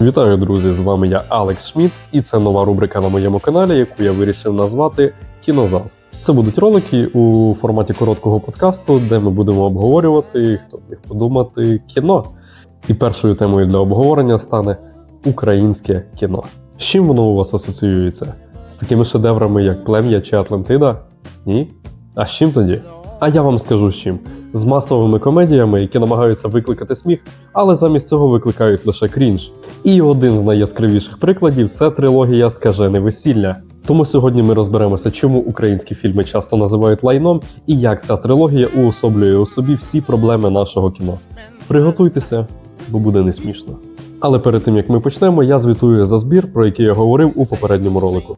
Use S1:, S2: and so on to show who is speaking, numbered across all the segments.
S1: Вітаю, друзі! З вами я Алекс Шмідт, і це нова рубрика на моєму каналі, яку я вирішив назвати Кінозал. Це будуть ролики у форматі короткого подкасту, де ми будемо обговорювати, хто міг подумати, кіно. І першою темою для обговорення стане українське кіно. З чим воно у вас асоціюється? З такими шедеврами, як Плем'я чи Атлантида? Ні? А з чим тоді? А я вам скажу з чим. З масовими комедіями, які намагаються викликати сміх, але замість цього викликають лише крінж. І один з найяскравіших прикладів це трилогія Скажене весілля. Тому сьогодні ми розберемося, чому українські фільми часто називають лайном і як ця трилогія уособлює у собі всі проблеми нашого кіно. Приготуйтеся, бо буде не смішно. Але перед тим як ми почнемо, я звітую за збір, про який я говорив у попередньому ролику.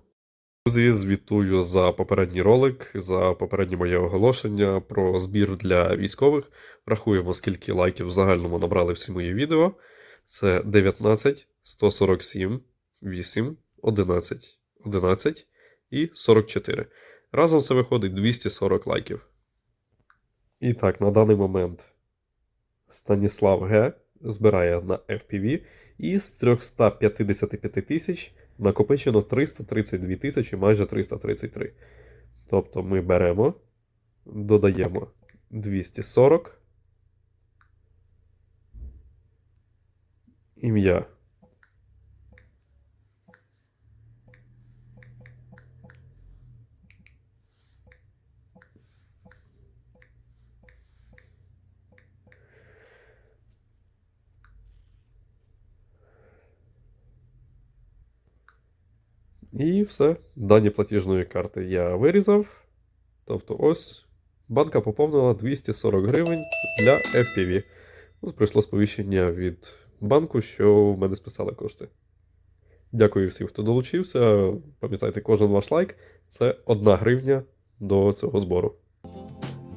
S1: Друзі, звітую за попередній ролик, за попереднє моє оголошення про збір для військових. Рахуємо, скільки лайків в загальному набрали всі мої відео. Це 19, 147, 8, 11, 11 і 44. Разом це виходить 240 лайків. І так, на даний момент Станіслав Г. збирає на FPV і з 355 тисяч накопичено 332 тисячі, майже 333. Тобто ми беремо, додаємо 240. Ім'я. І все. Дані платіжної карти я вирізав. Тобто, ось банка поповнила 240 гривень для FPV. Ось прийшло сповіщення від банку, що в мене списали кошти. Дякую всім, хто долучився. Пам'ятайте, кожен ваш лайк це одна гривня до цього збору.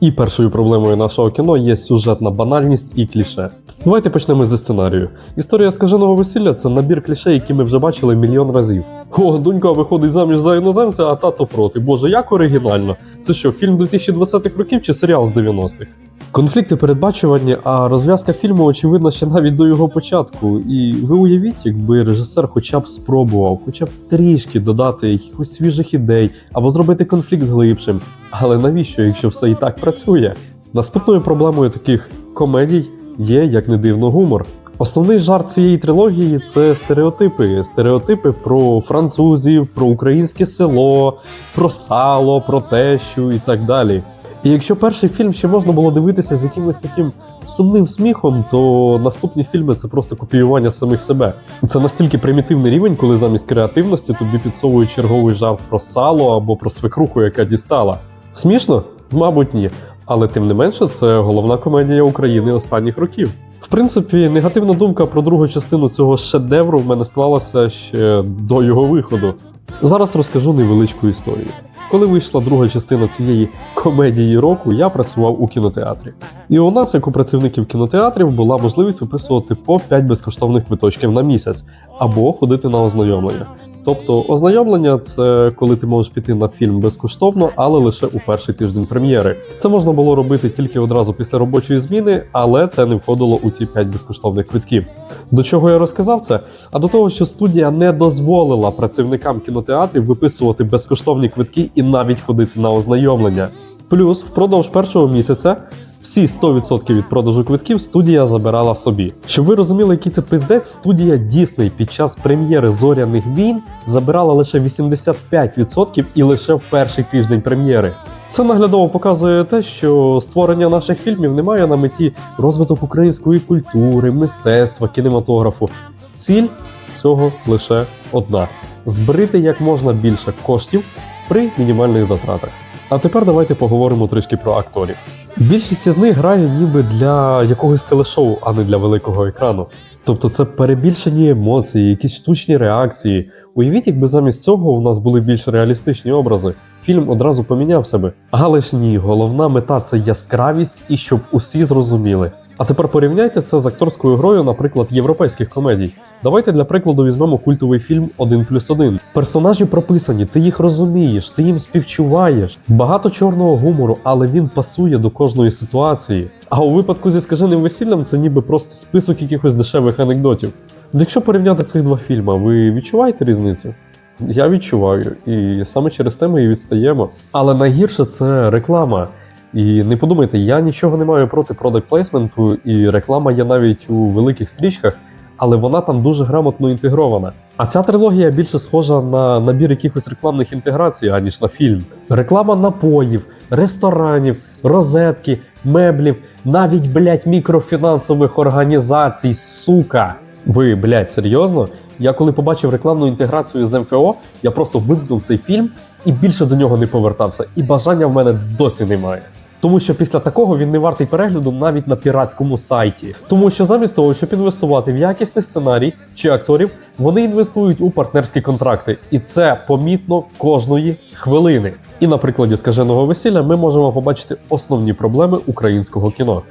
S1: І першою проблемою нашого кіно є сюжетна банальність і кліше. Давайте почнемо зі сценарію. Історія скаженого весілля це набір кліше, які ми вже бачили мільйон разів. О, донька виходить заміж за іноземця, а тато проти. Боже, як оригінально. Це що, фільм 2020-х років чи серіал з 90-х? Конфлікти передбачувані, а розв'язка фільму очевидна ще навіть до його початку. І ви уявіть, якби режисер хоча б спробував, хоча б трішки додати якихось свіжих ідей або зробити конфлікт глибшим. Але навіщо, якщо все і так працює? Наступною проблемою таких комедій є, як не дивно, гумор. Основний жарт цієї трилогії це стереотипи. Стереотипи про французів, про українське село, про сало, про тещу і так далі. І якщо перший фільм ще можна було дивитися з якимось таким сумним сміхом, то наступні фільми це просто копіювання самих себе. Це настільки примітивний рівень, коли замість креативності тобі підсовують черговий жарт про сало або про свекруху, яка дістала. Смішно? Мабуть, ні. Але тим не менше, це головна комедія України останніх років. В принципі, негативна думка про другу частину цього шедевру в мене склалася ще до його виходу. Зараз розкажу невеличку історію. Коли вийшла друга частина цієї комедії року, я працював у кінотеатрі. І у нас, як у працівників кінотеатрів, була можливість виписувати по 5 безкоштовних квиточків на місяць або ходити на ознайомлення. Тобто, ознайомлення це коли ти можеш піти на фільм безкоштовно, але лише у перший тиждень прем'єри. Це можна було робити тільки одразу після робочої зміни, але це не входило у ті 5 безкоштовних квитків. До чого я розказав це? А до того, що студія не дозволила працівникам кінотеатрів виписувати безкоштовні квитки і навіть ходити на ознайомлення. Плюс впродовж першого місяця всі 100% від продажу квитків студія забирала собі. Щоб ви розуміли, який це пиздець, студія Disney під час прем'єри зоряних війн забирала лише 85% і лише в перший тиждень прем'єри. Це наглядово показує те, що створення наших фільмів не має на меті розвиток української культури, мистецтва, кінематографу. Ціль цього лише одна: збрити як можна більше коштів при мінімальних затратах. А тепер давайте поговоримо трішки про акторів. Більшість з них грає ніби для якогось телешоу, а не для великого екрану. Тобто це перебільшені емоції, якісь штучні реакції. Уявіть, якби замість цього у нас були більш реалістичні образи. Фільм одразу поміняв себе. Але ж ні, головна мета це яскравість і щоб усі зрозуміли. А тепер порівняйте це з акторською грою, наприклад, європейських комедій. Давайте для прикладу візьмемо культовий фільм «1 плюс 1». Персонажі прописані, ти їх розумієш, ти їм співчуваєш. Багато чорного гумору, але він пасує до кожної ситуації. А у випадку зі скаженим весіллям це ніби просто список якихось дешевих анекдотів. Якщо порівняти цих два фільми, ви відчуваєте різницю? Я відчуваю, і саме через те ми і відстаємо. Але найгірше це реклама. І не подумайте, я нічого не маю проти продакт плейсменту, і реклама є навіть у великих стрічках, але вона там дуже грамотно інтегрована. А ця трилогія більше схожа на набір якихось рекламних інтеграцій, аніж на фільм. Реклама напоїв, ресторанів, розетки, меблів, навіть, блядь, мікрофінансових організацій, сука. Ви, блядь, серйозно? Я коли побачив рекламну інтеграцію з МФО, я просто вимкнув цей фільм і більше до нього не повертався. І бажання в мене досі немає. Тому що після такого він не вартий перегляду навіть на піратському сайті. Тому що замість того, щоб інвестувати в якісний сценарій чи акторів, вони інвестують у партнерські контракти, і це помітно кожної хвилини. І на прикладі скаженого весілля ми можемо побачити основні проблеми українського кіно.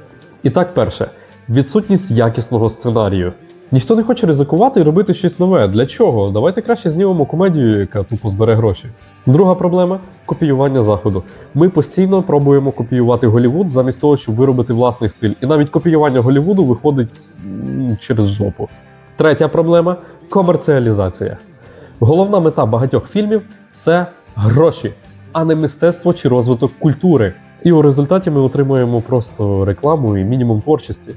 S1: І так, перше, відсутність якісного сценарію. Ніхто не хоче ризикувати і робити щось нове. Для чого? Давайте краще знімемо комедію, яка тупо збере гроші. Друга проблема копіювання заходу. Ми постійно пробуємо копіювати Голівуд замість того, щоб виробити власний стиль. І навіть копіювання Голівуду виходить через жопу. Третя проблема комерціалізація. Головна мета багатьох фільмів це гроші, а не мистецтво чи розвиток культури. І у результаті ми отримуємо просто рекламу і мінімум творчості.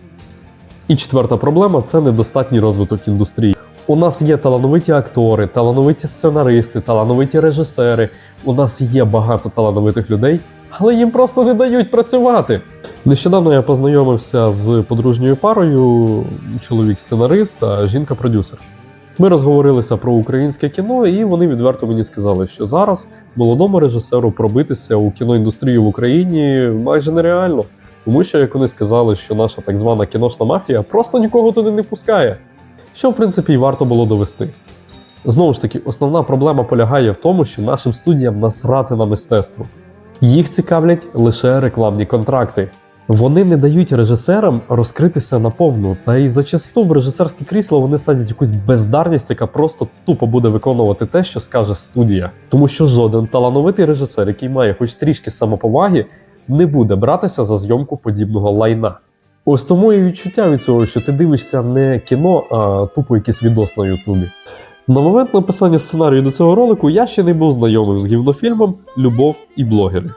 S1: І четверта проблема це недостатній розвиток індустрії. У нас є талановиті актори, талановиті сценаристи, талановиті режисери. У нас є багато талановитих людей, але їм просто не дають працювати. Нещодавно я познайомився з подружньою парою, чоловік сценарист, а жінка продюсер. Ми розговорилися про українське кіно, і вони відверто мені сказали, що зараз молодому режисеру пробитися у кіноіндустрію в Україні майже нереально. Тому що, як вони сказали, що наша так звана кіношна мафія просто нікого туди не пускає. Що, в принципі, і варто було довести. Знову ж таки, основна проблема полягає в тому, що нашим студіям насрати на мистецтво. Їх цікавлять лише рекламні контракти. Вони не дають режисерам розкритися наповну, та й зачасту в режисерське крісло вони садять якусь бездарність, яка просто тупо буде виконувати те, що скаже студія. Тому що жоден талановитий режисер, який має хоч трішки самоповаги, не буде братися за зйомку подібного лайна. Ось тому і відчуття від цього, що ти дивишся не кіно, а тупо якийсь відос на Ютубі. На момент написання сценарію до цього ролику я ще не був знайомий з гівнофільмом Любов і блогери.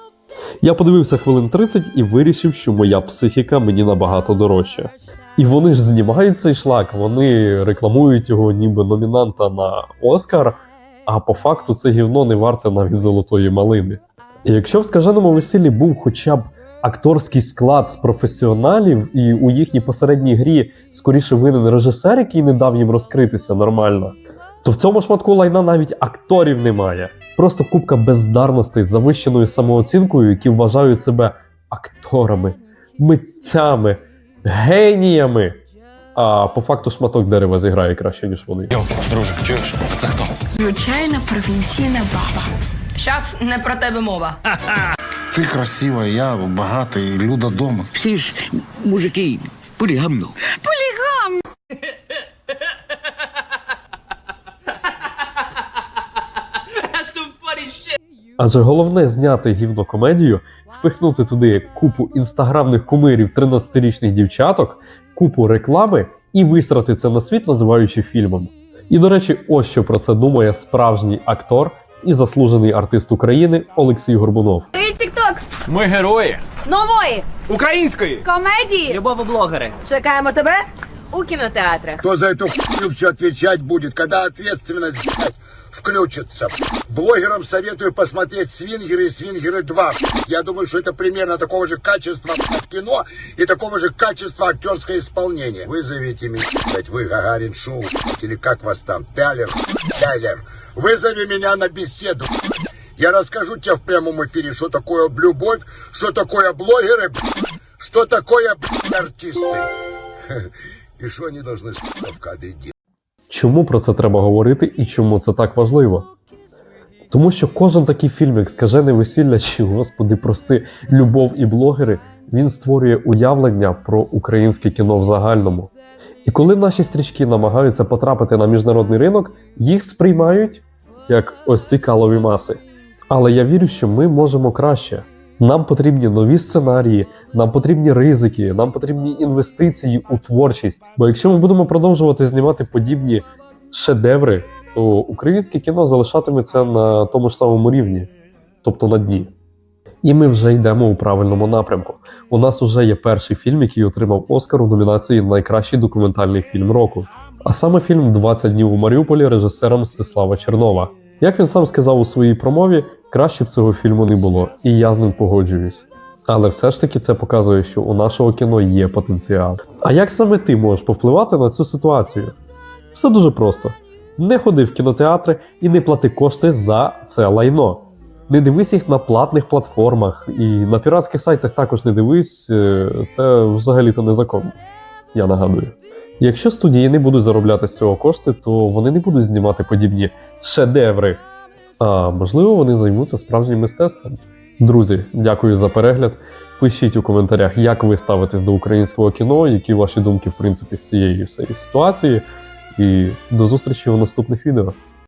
S1: Я подивився хвилин 30 і вирішив, що моя психіка мені набагато дорожча. І вони ж знімають цей шлак, вони рекламують його ніби номінанта на Оскар, а по факту це гівно не варте навіть золотої малини. І якщо в скаженому весіллі був хоча б акторський склад з професіоналів, і у їхній посередній грі скоріше винен режисер, який не дав їм розкритися нормально, то в цьому шматку лайна навіть акторів немає. Просто купка бездарностей з завищеною самооцінкою, які вважають себе акторами, митцями, геніями. А по факту шматок дерева зіграє краще, ніж вони.
S2: Йо, друже, чуєш? Це хто?
S3: Звичайна провінційна баба.
S4: Щас не про тебе мова.
S5: Ти красива, я багатий, люда дома.
S6: Всі ж мужики полігамно. Полігам!
S1: Адже головне зняти гівнокомедію, впихнути туди купу інстаграмних кумирів 13-річних дівчаток, купу реклами і висрати це на світ, називаючи фільмом. І до речі, ось що про це думає справжній актор і заслужений артист України Олексій Горбунов.
S7: Привіт, Тікток!
S2: Ми герої
S7: Нової
S2: української.
S7: комедії
S2: Любовоблогери.
S4: Чекаємо тебе у кінотеатрах.
S8: Хто за цю хуйню все відповідати буде, коли ответственность блядь, включится? Блогерам советую посмотреть «Свингеры» и «Свингеры 2». Я думаю, что это примерно такого же качества кино и такого же качества актерское исполнение. Вызовите меня, блядь, вы Гагарин Шоу, или как вас там, Пялер, Пялер. Вызови меня на беседу. Я расскажу тебе в прямом эфире, что такое любовь, что такое блогеры, что такое артисты. И что они должны в кадре делать.
S1: Чому про це треба говорити і чому це так важливо? Тому що кожен такий фільм, як скажене весілля чи господи, прости, любов і блогери, він створює уявлення про українське кіно в загальному. І коли наші стрічки намагаються потрапити на міжнародний ринок, їх сприймають як ось ці калові маси. Але я вірю, що ми можемо краще. Нам потрібні нові сценарії, нам потрібні ризики, нам потрібні інвестиції у творчість. Бо якщо ми будемо продовжувати знімати подібні шедеври, то українське кіно залишатиметься на тому ж самому рівні, тобто на дні. І ми вже йдемо у правильному напрямку. У нас уже є перший фільм, який отримав Оскар у номінації Найкращий документальний фільм року. А саме фільм «20 днів у Маріуполі режисера Мстислава Чернова. Як він сам сказав у своїй промові, краще б цього фільму не було, і я з ним погоджуюсь. Але все ж таки це показує, що у нашого кіно є потенціал. А як саме ти можеш повпливати на цю ситуацію? Все дуже просто: не ходи в кінотеатри і не плати кошти за це лайно. Не дивись їх на платних платформах і на піратських сайтах також не дивись, е, це взагалі-то незаконно. Я нагадую. Якщо студії не будуть заробляти з цього кошти, то вони не будуть знімати подібні шедеври. А можливо, вони займуться справжнім мистецтвом. Друзі, дякую за перегляд. Пишіть у коментарях, як ви ставитесь до українського кіно, які ваші думки, в принципі, з цієї всієї ситуації. І до зустрічі у наступних відео.